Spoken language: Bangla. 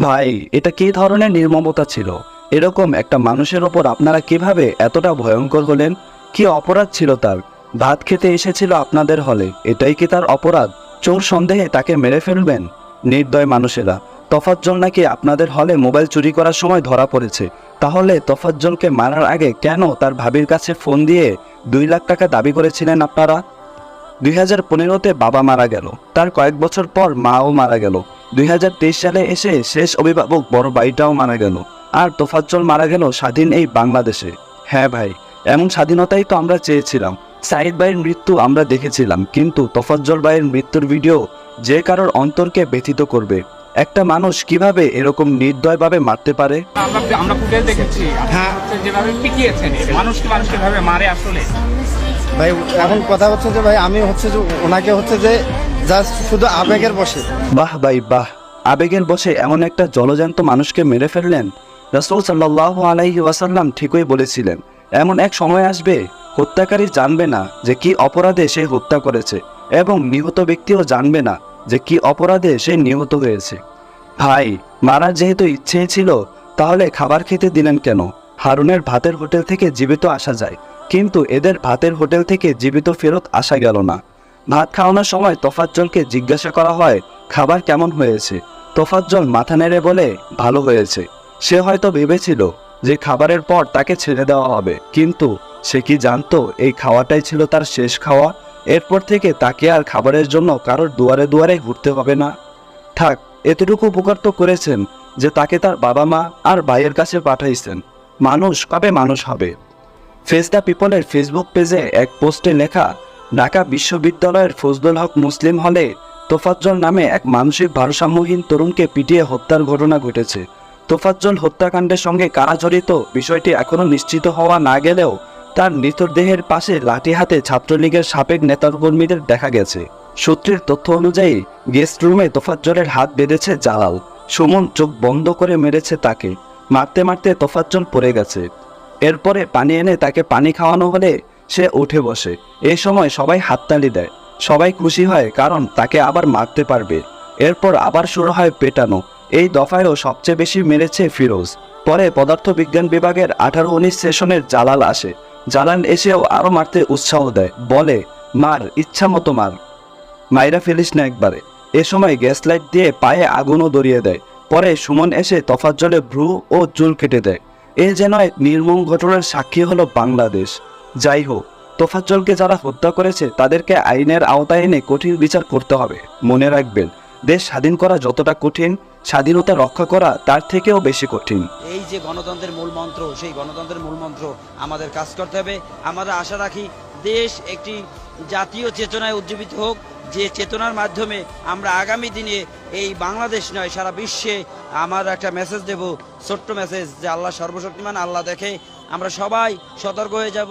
ভাই, এটা কি ধরনের নির্মমতা ছিল? এরকম একটা মানুষের ওপর আপনারা কীভাবে এতটা ভয়ঙ্কর হলেন? কি অপরাধ ছিল তার? ভাত খেতে এসেছিল আপনাদের হলে, এটাই কি তার অপরাধ? চোর সন্দেহে তাকে মেরে ফেলবেন? নির্দয় মানুষেরা, তফাজ্জল নাকি আপনাদের হলে মোবাইল চুরি করার সময় ধরা পড়েছে? তাহলে তফাজ্জলকে মারার আগে কেন তার ভাবির কাছে ফোন দিয়ে দুই লাখ টাকা দাবি করেছিলেন আপনারা? দুই হাজার পনেরোতে বাবা মারা গেল, তার কয়েক বছর পর মাও মারা গেল। দুই হাজার তেইশ সালে এসে শেষ অভিভাবক বড় ভাইটাও মারা গেল। আর তোফাজ্জল মারা গেল স্বাধীন এই বাংলাদেশে। হ্যাঁ ভাই এমন স্বাধীনতাই তো আমরা চেয়েছিলাম। সাইদ ভাইয়ের মৃত্যু আমরা দেখেছিলাম কিন্তু তোফাজ্জল ভাইয়ের মৃত্যুর ভিডিও যে কারোর অন্তরকে ব্যথিত করবে। একটা মানুষ কীভাবে এরকম নির্দয়ভাবে মারতে পারে? আমরা ফুটেজ দেখেছি হ্যাঁ। যেভাবে পিটিয়েছেন মানুষকে মানুষকে ভাবে মারে আসলে? ভাই এখন কথা হচ্ছে যে ভাই আমি হচ্ছে যে ওনাকে হচ্ছে যে শুধু আবেগের বসে। বাহ ভাই, বাহ। আবেগের বসে এমন একটা জলজান্ত মানুষকে মেরে ফেললেন, রাসূল সাল্লাহ আলাইহি ওয়াসাল্লাম ঠিকই বলেছিলেন। এমন এক সময় আসবে, হত্যাকারী জানবে না যে কি অপরাধে সে হত্যা করেছে, এবং নিহত ব্যক্তিও জানবে না যে কি অপরাধে সে নিহত হয়েছে। ভাই, মারার যেহেতু ইচ্ছেই ছিল, তাহলে খাবার খেতে দিলেন কেন? হারুনের ভাতের হোটেল থেকে জীবিত আসা যায়, কিন্তু এদের ভাতের হোটেল থেকে জীবিত ফেরত আসা গেল না। ভাত খাওয়ানোর সময় তোফাজ্জলকে জিজ্ঞাসা করা হয়, খাবার কেমন হয়েছে? তোফাজ্জল মাথা নেড়ে বলে, ভালো হয়েছে। সে হয়তো ভেবেছিল যে খাবারের পর তাকে ছেড়ে দেওয়া হবে, কিন্তু সে কি জানতো এই খাওয়াটাই ছিল তার শেষ খাওয়া? এরপর থেকে তাকে আর খাবারের জন্য কারোর দুয়ারে দুয়ারে ঘুরতে হবে না। থাক, এতটুকু উপকার তো করেছেন যে তাকে তার বাবা মা আর ভাইয়ের কাছে পাঠাইছেন। মানুষ কবে মানুষ হবে? ফেস দ্য পিপলের ফেসবুক পেজে এক পোস্টে লেখা ঢাকা বিশ্ববিদ্যালয়ের ফজলুল হক মুসলিম হলে তোফাজ্জল নামে এক মানসিক ভারসাম্যহীন তরুণকে পিটিয়ে হত্যার ঘটনা ঘটেছে। তোফাজ্জল হত্যাকাণ্ডের সঙ্গে কারা জড়িত বিষয়টি এখনও নিশ্চিত হওয়া না গেলেও তার মৃতদেহের পাশে লাঠি হাতে ছাত্রলীগের সাবেক নেতাকর্মীদের দেখা গেছে। সূত্রের তথ্য অনুযায়ী গেস্ট রুমে তোফাজ্জলের হাত বেঁধেছে জালাল। সুমন চোখ বন্ধ করে মেরেছে তাকে। মারতে মারতে তোফাজ্জল পড়ে গেছে। এরপরে পানি এনে তাকে পানি খাওয়ানো হলে সে উঠে বসে। এই সময় সবাই হাততালি দেয়। সবাই খুশি হয় কারণ তাকে আবার মারতে পারবে। এরপর আবার শুরু হয় পেটানো। এই দফায়ও সবচেয়ে বেশি মেরেছে ফিরোজ। পরে পদার্থবিজ্ঞান বিভাগের আঠারো উনিশ সেশনের জালাল আসে। জালাল এসেও আরও মারতে উৎসাহ দেয়। বলে, মার, ইচ্ছা মতো মার। মাইরা ফেলিস না একবারে। এ সময় গ্যাস লাইট দিয়ে পায়ে আগুনও ধরিয়ে দেয়। পরে সুমন এসে তফাজ্জলে ভ্রু ও চুল কেটে দেয়। এ যেন এক নির্মম ঘটনার সাক্ষী হলো বাংলাদেশ। যাই হোক, তোফাজ্জলকে যারা হত্যা করেছে, তাদেরকে আইনের আওতায় এনে কঠিন বিচার করতে হবে। মনে রাখবেন, দেশ স্বাধীন করা যতটা কঠিন, স্বাধীনতা রক্ষা করা তার থেকেও বেশি কঠিন। এই যে গণতন্ত্রের মূল মন্ত্র, সেই গণতন্ত্রের মূল মন্ত্র আমাদের কাজ করতে হবে। আমরা আশা রাখি দেশ একটি জাতীয় চেতনায় উজ্জীবিত হোক। যে চেতনার মাধ্যমে আমরা আগামী দিনে এই বাংলাদেশ নয়, সারা বিশ্বে আমার একটা মেসেজ দেব, ছোট্ট মেসেজ যে আল্লাহ সর্বশক্তিমান, আল্লাহ দেখে আমরা সবাই সতর্ক হয়ে যাব।